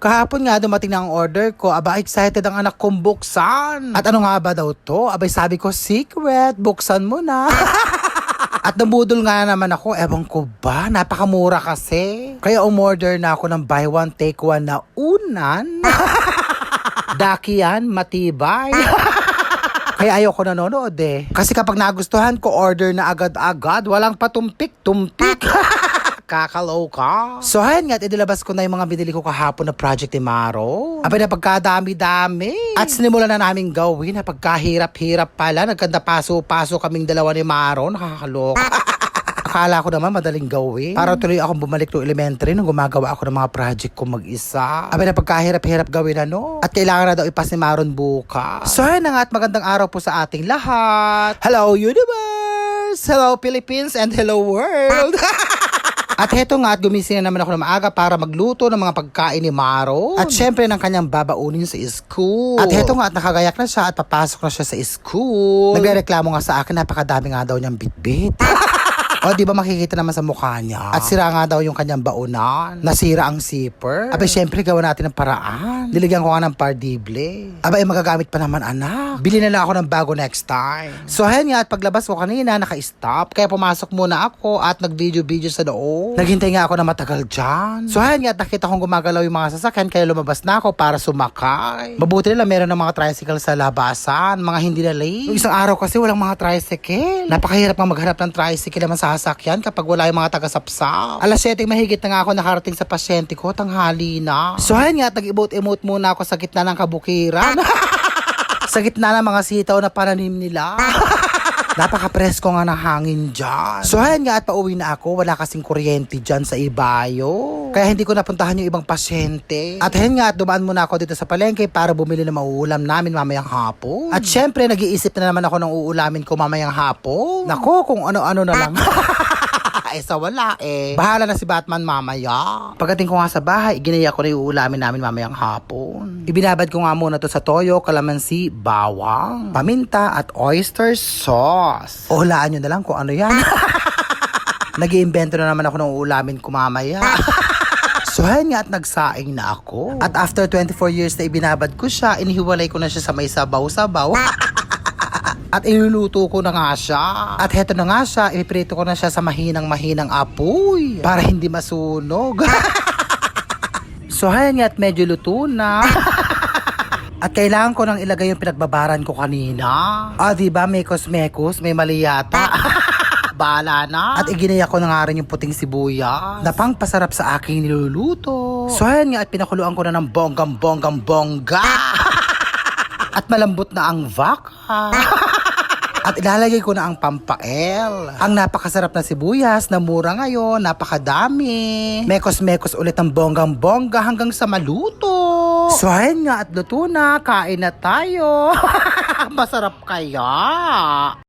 Kahapon nga dumating na ang order ko. Aba, excited ang anak kong buksan. At ano nga ba daw to? Abay, sabi ko, secret. Buksan mo na. At nabudol nga naman ako, ewan ko ba, napakamura kasi. Kaya umorder na ako ng buy one, take one na unan. Daki yan, matibay. Kaya ayoko nanonood eh. Kasi kapag nagustuhan ko, order na agad-agad. Walang patumpik-tumpik. Kakaloka. So, ayan nga, at idilabas ko na yung mga binili ko kahapon na project ni Maro. Abay na pagkadami-dami. At sinimulan na namin gawin na pagkahirap-hirap pala. Nagkanda paso-paso kaming dalawa ni Maro. Nakakaloka. Akala ko naman madaling gawin. Para tuloy akong bumalik to elementary nung gumagawa ako ng mga project ko mag-isa. Abay na pagkahirap-hirap gawin ano. At kailangan na daw ipas ni Maron bukas. So ayun na nga at magandang araw po sa ating lahat. Hello Universe! Hello Philippines and hello world! At heto nga at gumising na naman ako ng maaga para magluto ng mga pagkain ni Maro. At syempre ng kanyang babaunin sa school. At heto nga at nakagayak na siya at papasok na siya sa school. Nagrereklamo nga sa akin napakadami nga daw niyang bitbit. O, di ba makikita naman sa mukha niya? At sira nga daw yung kanyang baunan. Nasira ang zipper. Abay, syempre, gawa natin ng paraan. Niligyan ko nga ng pardible. Abay, magagamit pa naman, anak. Bili na lang ako ng bago next time. So, ayan nga, at paglabas ko kanina, naka-stop. Kaya pumasok muna ako at nag-video-video sa loob. Naghintay nga ako na matagal dyan. So, ayan nga, at nakita kong gumagalaw yung mga sasakyan, kaya lumabas na ako para sumakay. Mabuti nila, meron ng mga tricycle sa labasan, mga hindi na late. Yung isang araw kasi, walang mga tricycle. Napakahirap nga maghanap ng tricycle naman sa sasakyan kapag wala yung mga taga-sapsap. Alas 7 mahigit na nga ako nakarating sa pasyente ko, tanghali na. So ayan nga, nag-emote-emote muna ako sa gitna ng kabukiran. sa gitna ng mga sitaw na pananim nila. Napaka-presko nga ng hangin dyan. So ayan nga at pauwi na ako, wala kasing kuryente dyan sa Ibayo. Kaya hindi ko napuntahan yung ibang pasyente. At ayan nga at dumaan muna ako dito sa palengke para bumili ng mauulam namin mamayang hapon. At syempre nag-iisip na naman ako ng uulamin ko mamayang hapon. Nako, kung ano-ano na lang. eh sa wala eh. Bahala na si Batman mamaya. Pagdating ko nga sa bahay, ginaya ko na yung uulamin namin mamayang hapon. Ibinabad ko nga muna to sa toyo, kalamansi, bawang, paminta at oyster sauce. O hulaan nyo na lang kung ano yan. Nag-iimbento na naman ako ng uulamin ko mamaya. So, ayan nga at nagsaing na ako. At after 24 years na ibinabad ko siya, inihiwalay ko na siya sa may sabaw-sabaw. At iluluto ko na nga siya. At heto na nga siya, ipiprito ko na siya sa mahinang-mahinang apoy. Para hindi masunog. so, ayan nga at medyo luto na. At kailangan ko nang ilagay yung pinagbabaran ko kanina. Ah, di ba may kosmekos, may mali yata. Bala na. At iginaya ko na nga rin yung puting sibuyas. Na pang pasarap sa aking niluluto. So ayan nga at pinakuluan ko na ng bonggang bonggang bongga. at malambot na ang vaka. At ilalagay ko na ang pampael. Ang napakasarap na sibuyas na mura ngayon, napakadami. Mekos-mekos ulit ang bonggang-bongga hanggang sa maluto. So ayun nga at luto na, kain na tayo. Masarap kaya.